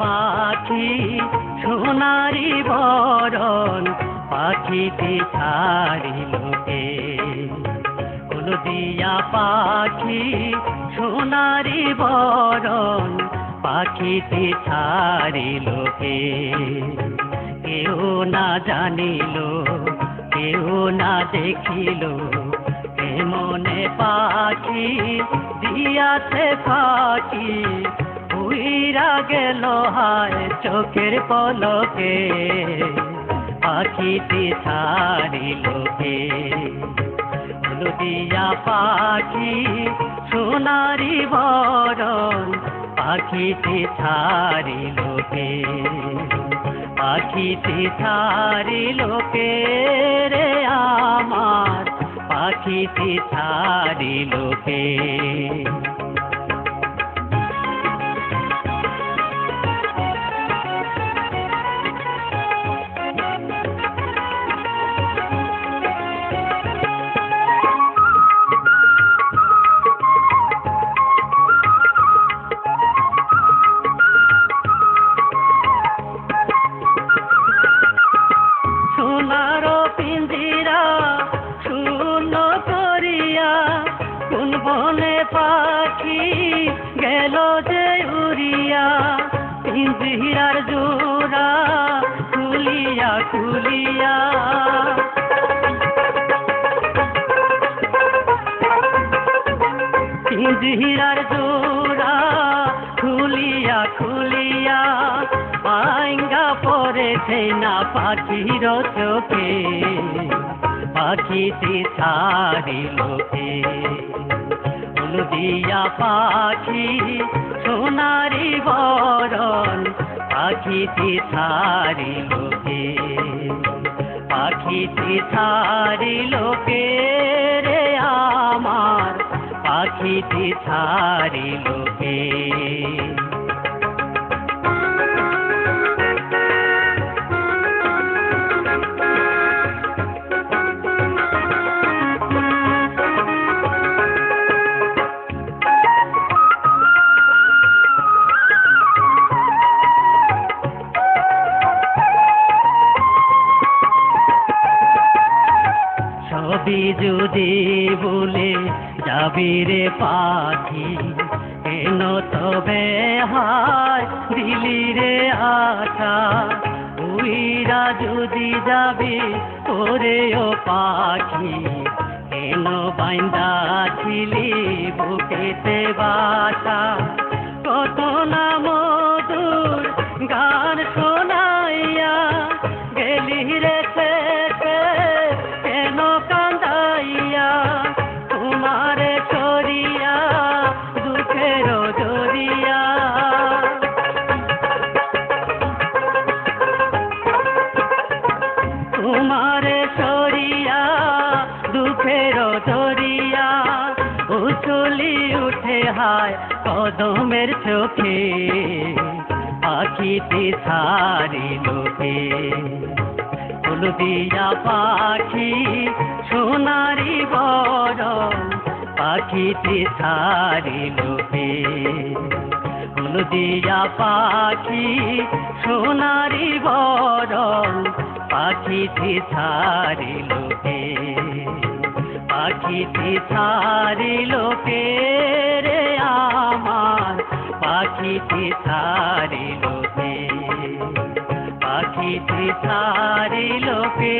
পাখি, সোনারি বরণ পাখিটি ছাড়িলোকে হলদিয়া পাখি, সোনারি বরণ পাখিটি ছাড়িলোকে কেউ না জানিল, কেউ না দেখিল মনে পাখি দিয়াছে উইরা গেল হায় চোখের পলকে। পাখিটি ছাড়িলোকে হলদিয়া পাখি, সোনারি বরণ পাখিটি ছাড়িলোকে পাখিটি ছাড়িলোকে রে আমার? পাখিটি ছাড়িলোকে সোনার পিঞ্জিরা শূন্য করিয়া কোন বনে পাখি গেল যে উড়িয়া। পিঞ্জিরার জোড়া খুলিয়া খুলিয়া। পিঞ্জিরার জোড়া খুলিয়া খুলিয়া। আইঙ্গা পড়েছে না পাখির চোখে? পাখিটি ছাড়িলোকে হলদিয়া পাখি, সোনারি বরণ পাখিটি ছাড়িলোকে পাখিটি ছাড়িলোকে রে আমার পাখিটি ছাড়িলোকে সবই যদি বলে যাবি রে পাখি, কেন তবে হায় দিলি রে আশা? উইরা যদি যাবি তোরে ও পাখি, কেন বাইন্দা ছিলি বুকেতে বাসা? কত না মধুর গান শোনাইয়া তোমারে সরিয়া, দুঃখের দরিয়া উচলি উঠে হায় কদমের চোখে। পাখিটি সারি লোকে হলদিয়া পাখি, সোনারি বড় পাখিটি সারি লোকে হলদিয়া পাখি, সোনারি বরণ, পাখিটি ছাড়ি লোকে। পাখিটি ছাড়ি লোকে রে আমার, পাখিটি ছাড়ি লোকে। পাখিটি ছাড়ি লোকে